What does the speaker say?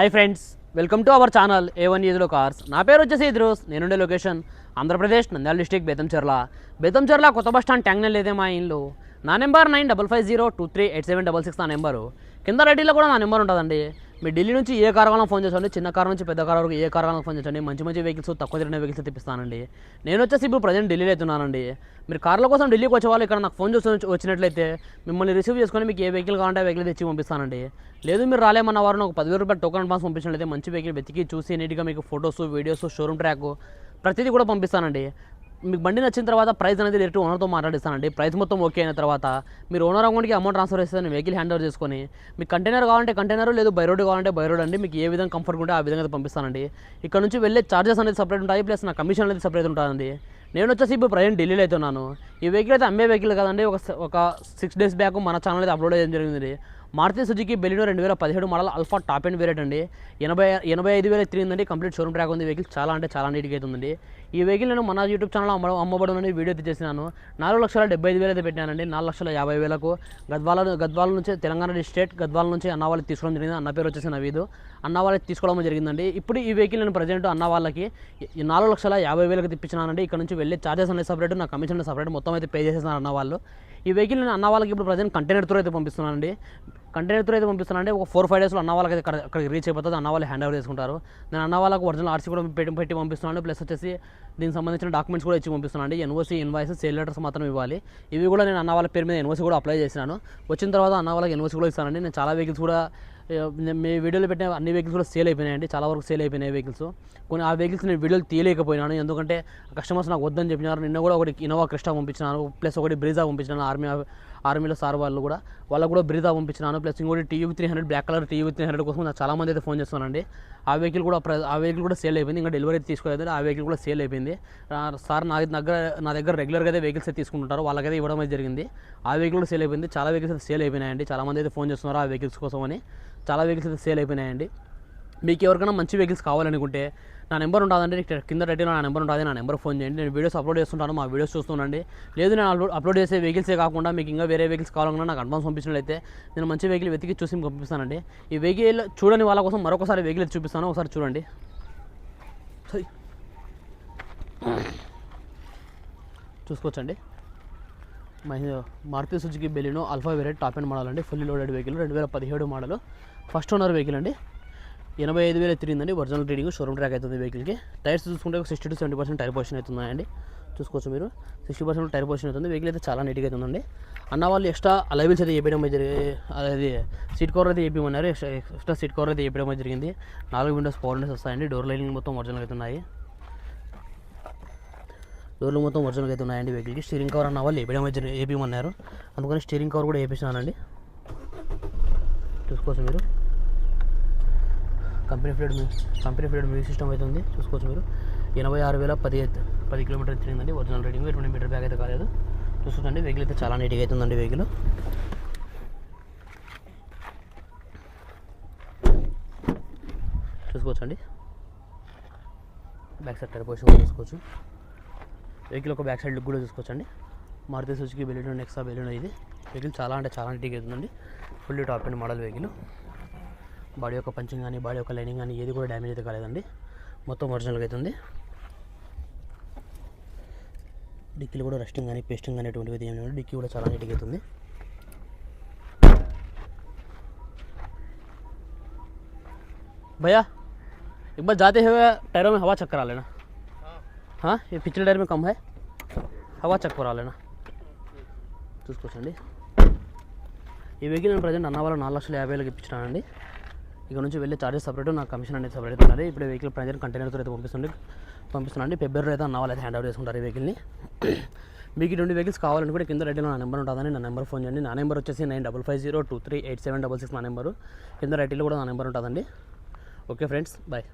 Hi friends welcome to our channel A one ఈజ్లో cars నా పేరు వచ్చేసి ఇద్రోస్ నేనుండే లొకేషన్ ఆంధ్రప్రదేశ్ నంద్యాల డిస్టిక్ బేతంచెర్ల బేతంచెర్ల కొత్త బస్ స్టాండ్ ట్యాంగ్నల్ లేదే మా ఇంట్లో నా number nine double five zero two three eight seven double six నా నెంబరు. కింద రెడీలో కూడా నా నెంబర్ ఉంటుందండి. మీ ఢిల్లీ నుంచి ఏ కార్ వాళ్ళకి ఫోన్ చేసండి చిన్న కార్ నుంచి పెద్ద కార్ వరకు ఏ కార్ వాళ్ళకి ఫోన్ చేయండి మంచి మంచి వెహికల్స్ తక్కువ తిరిగిన వెహికల్స్ తెప్పిస్తానండి. నేను వచ్చేసి ఇప్పుడు ప్రజెంట్ ఢిల్లీలో అవుతున్నానండి మీరు కార్ల కోసం ఢిల్లీకి వచ్చే వాళ్ళు ఇక్కడ నాకు ఫోన్ చేసి వచ్చినట్లయితే మిమ్మల్ని రిసీవ్ చేసుకొని మీకు ఏ వెహికల్ కావాలంటే వెహికల్ తెచ్చి పంపిస్తానండి. లేదు మీరు రాలేమన్న వారు నాకు పదివేల రూపాయలు టోకన్ అడ్వాన్స్ పంపించినట్లయితే మంచి వెహికల్ వెతికి చూసి నీట్గా మీకు ఫొటోస్ వీడియోస్ షోరూమ్ ట్రాక్ ప్రతిదీ కూడా పంపిస్తానండి. మీకు బండి నచ్చిన తర్వాత ప్రైస్ అనేది డైరెక్ట్ ఓనర్తో మాట్లాడిస్తానండి. ప్రైస్ మొత్తం ఓకే అయిన తర్వాత మీరు ఓనర్ అకౌంట్కి అమౌంట్ ట్రాన్స్ఫర్ చేస్తే నేను వెహికల్ హ్యాండ్ ఓవర్ చేసుకొని మీకు కంటైనర్ కావాలంటే కంటైనర్ లేదు బై రోడ్ కావాలంటే బై రోడ్ అండి. మీకు ఏ విధంగా కంఫర్ట్ ఉంటే ఆ విధంగా అయితే పంపిస్తానండి. ఇక్కడ నుంచి వెళ్ళే చార్జెస్ అనేది సపరేట్ ఉంటాయి ప్లస్ నా కమిషన్ అనేది సపరేట్ ఉంటుందండి. నేను వచ్చేసి ఇప్పుడు ప్రజెంట్ ఢిల్లీలో అవుతున్నాను ఈ వెహికల్ అయితే అమ్మే వెహికల్ కదండి. ఒక ఒక సిక్స్ డేస్ బ్యాక్ మన ఛానల్ అయితే అప్లోడ్ చేయడం జరిగింది మారుతి సుజుకి బెలినో రెండు వేల పదిహేడు model alpha top and variant అండి. ఎనభై ఎనభై ఐదు వేల తిరిగిందండి కంప్లీట్ షోరూమ్ ట్రాక్ ఉంది. వెహికల్ చాలా అంటే చాలా నీట్గా అవుతుంది ఈ వెహికల్ నేను మన యూట్యూబ్ ఛానల్ అమ్మ అమ్మబడి ఉందని వీడియో చేసినాను. నాలుగు లక్షల డెబ్బై ఐదు వేలు అయితే పెట్టానండి నాలుగు లక్షల యాభై వేలకు గద్వాల గద్వాల నుంచి తెలంగాణ స్టేట్ గద్వాల నుంచి అన్న వాళ్ళకి తీసుకోవడం జరిగింది. అన్న పేరు వచ్చేసి నవీదు. అన్న వాళ్ళకి తీసుకోవడం జరిగిందండి. ఇప్పుడు ఈ వెహికల్ నేను ప్రజెంట్ అన్న వాళ్ళకి నాలుగు లక్షల యాభై వేలకు తెప్పించినానండి. ఇక్కడ నుంచి వెళ్ళే చార్జెస్ అనేది సపరేట్ నా కమిషన్ సపరేట్ మొత్తం అయితే పే చేసేసాను అన్న వాళ్ళు ఈ వెహికల్ నేను అన్న వాళ్ళకి ఇప్పుడు ప్రజెంట్ కంటైనర్ అయితే పంపిస్తున్నానండి. కంటైనర్తో అయితే అయితే పంపిస్తున్నానండి ఒక ఫోర్ ఫైవ్ డేస్లో అన్న వాళ్ళకి అయితే అక్కడ- అక్కడికి రీచ్ అయిపోతుంది. అన్న వాళ్ళు హ్యాండ్ ఓవర్ చేసుకుంటారు. నేను అన్న వాళ్ళకి ఒరిజినల్ ఆర్సీ కూడా పెట్టి పెట్టి పంపిస్తున్నాను ప్లస్ వచ్చేసి దీనికి సంబంధించిన డాక్యుమెంట్స్ కూడా ఇచ్చి పంపిస్తున్నాను అండి ఎన్ఓసి ఇన్వాయిస్ సేల్ లెటర్స్ మాత్రం ఇవ్వాలి. ఇవి కూడా నేను అన్న వాళ్ళ పేరు మీద ఎన్ఓసి కూడా అప్లై చేసినాను. వచ్చిన తర్వాత అన్న వాళ్ళకి ఎన్ఓసీ కూడా ఇస్తానండి. నేను చాలా వెహికల్స్ కూడా నేను మీ వీడియోలో పెట్టిన అన్ని వెహికల్స్ కూడా సేల్ అయిపోయినాయండి. చాలా వరకు సేల్ అయిపోయినాయి వెహికల్స్ కొన్ని ఆ వెహికల్స్ నేను వీడియోలు తీయలేకపోయినాను. ఎందుకంటే కస్టమర్స్ నాకు వద్దని చెప్పినారు. నిన్న కూడా ఒకటి ఇన్నోవా క్రిస్టా పంపించినాను. ప్లస్ ఒకటి బ్రీజా పంపించినాను. ఆర్మీ ఆర్మీలో సార్ వాళ్ళు కూడా వాళ్ళకు కూడా బ్రీజా పంపించినాను. ప్లస్ ఇంకోటి TV three hundred black colour TV three hundred కోసం నాకు చాలా మంది అయితే ఫోన్ చేస్తున్నానండి ఆ వెహికల్ కూడా ప్ర- ఆ వెహికల్ కూడా సేల్ అయిపోయింది. ఇంకా డెలివరీ అయితే తీసుకోలేదు. ఆ వెహికల్ కూడా సేల్ అయిపోయింది. సార్ నా దగ్గర నా దగ్గర రెగ్యులర్గా అయితే వెహికల్స్ అయితే తీసుకుంటుంటారు. వాళ్ళకైతే ఇవ్వడం అయితే జరిగింది. ఆ వెహికల్ కూడా సేల్ అయిపోయింది. చాలా వెహికల్స్ అయితే సేల్ అయిపోయినాయండి. చాలా మంది అయితే ఫోన్ చేస్తున్నారు ఆ వెహికల్స్ కోసం అని చాలా వెహికల్స్ అయితే సేల్ అయిపోయినాయండి. మీకు ఎవరికైనా మంచి వెహికల్స్ కావాలనుకుంటే నా నెంబర్ ఉంటుందండి కింద రెడ్డి నా నెంబర్ ఉంటుంది నా నెంబర్ ఫోన్ చేయండి. నేను వీడియోస్ అప్లోడ్ చేస్తుంటాను మా వీడియోస్ చూస్తుండండి లేదు నేను అప్లోడ్ అప్లోడ్ చేసే వెహికల్సే కాకుండా మీకు ఇంకా వేరే వెహికల్స్ కావాలన్నా నాకు అడ్వాన్స్ పంపించినట్లయితే నేను మంచి వెహికల్ వెతికి చూసి మీకు పంపిస్తానండి. ఈ వెహికల్ చూడని వాళ్ళ కోసం మరొకసారి వెహికల్ చూపిస్తాను. ఒకసారి చూడండి. చూసుకోవచ్చండి. Mahi Maruti Suzuki Baleno alpha వేరే టాప్ అండ్ మోడల్ అండి. ఫుల్లీ లోడెడ్ వెహికల్ రెండు వేల పదిహేడు మోడల్. ఫస్ట్ ఓనర్ వెహికల్ అండి. ఎనభై ఐదు వేలు తిరిగిందండి ఒరిజినల్ రీడింగ్ షోరూమ్ ట్రాక్ అవుతుంది వెహికల్కి టైర్స్ చూసుకుంటే ఒక sixty to seventy percent tyre position అవుతున్నాయండి చూసుకోవచ్చు మీరు. సిక్స్టీ పర్సెంట్ టైర్ పొజిషన్ అవుతుంది. వెహికల్ అయితే చాలా నీట్గా అవుతుందండి. అన్న వాళ్ళు ఎక్స్ట్రా అలైబుల్స్ అయితే చెప్పడం జరిగింది అది సీట్ కవర్ అయితే చెప్పమన్నారు ఎక్స్ట్రా సీట్ కవర్ అయితే చెప్పడం జరిగింది. నాలుగు విండోస్ పవర్ విండోస్ వస్తాయండి. డోర్ లైనింగ్ మొత్తం ఒరిజినల్ అవుతున్నాయి. డోర్లు మొత్తం ఒరిజినల్ అయితే ఉన్నాయండి వెహికల్కి స్టీరింగ్ కవర్ అన్న వాళ్ళు వేయడం అయితే అందుకని స్టీరింగ్ కవర్ కూడా వేపిస్తున్నానండి. చూసుకోవచ్చు మీరు. Company feed company feed music system అయితే ఉంది. చూసుకోవచ్చు మీరు. ఎనభై ఆరు వేల పది పది కిలోమీటర్ తిరిగిందండి. ఒరిజినల్ రేటింగ్ ఎటువంటి మీటర్ బ్యాగ్ అయితే కాలేదు. చూసుకోండి వెహికల్ అయితే చాలా నీట్గా అవుతుందండి వెహికల్ చూసుకోవచ్చండి బ్యాక్ సైడ్ టైర్ పొజిషన్ కూడా చూసుకోవచ్చు. వెహికల్ ఒక బ్యాక్ సైడ్ లుక్ కూడా చూసుకోవచ్చండి Maruti Suzuki Baleno Nexa Baleno ఇది. వెహికల్ చాలా అంటే చాలా నీట్గా అవుతుందండి fully top and model vehicle body యొక్క పంచింగ్ కానీ బాడీ యొక్క లైనింగ్ కానీ ఏది కూడా డ్యామేజ్ అయితే కాలేదండి మొత్తం ఒరిజినల్గా అవుతుంది డిక్కీలు కూడా రస్టింగ్ కానీ పేస్టింగ్ కానీ ఎటువంటివి ఏమి లేవు డిక్కీ కూడా చాలా నీట్గా అవుతుంది भैया एक बार जाते हुए टायरों में हवा चेक करा लेना हाँ ये पिछले टायर में कम है हवा చెక్ करा लेना చూసుకోవచ్చండి ఈ వెహికల్ నేను ప్రజెంట్ అన్న వాళ్ళ నాలుగు లక్షల యాభై వేలకు ఇప్పించినానండి ఇక నుంచి వెళ్ళే చార్జెస్ సపరేట్ నాకు కమిషన్ అనేది సపరేట్ అవుతుంది ఇప్పుడు వెహికల్ ప్రజెంట్ కంటైనర్తో అయితే పంపిస్తుంది పంపిస్తున్నాండి ఫిబ్రవరిలో అయితే అన్న వాళ్ళు అయితే హ్యాండ్ ఓవర్ చేసుకుంటారు ఈ వెహికల్ని మీకు ఇటువంటి వెహికల్స్ కావాలంటే కూడా కింద రెడ్డిలో నా నెంబర్ ఉంటుందని నా నెంబర్ ఫోన్ చేయండి. నా నెంబర్ వచ్చేసి nine double five zero two three eight seven double six నా నెంబరు కింద రెడ్డిలో కూడా నా నెంబర్ ఉంటుందండి. Okay friends bye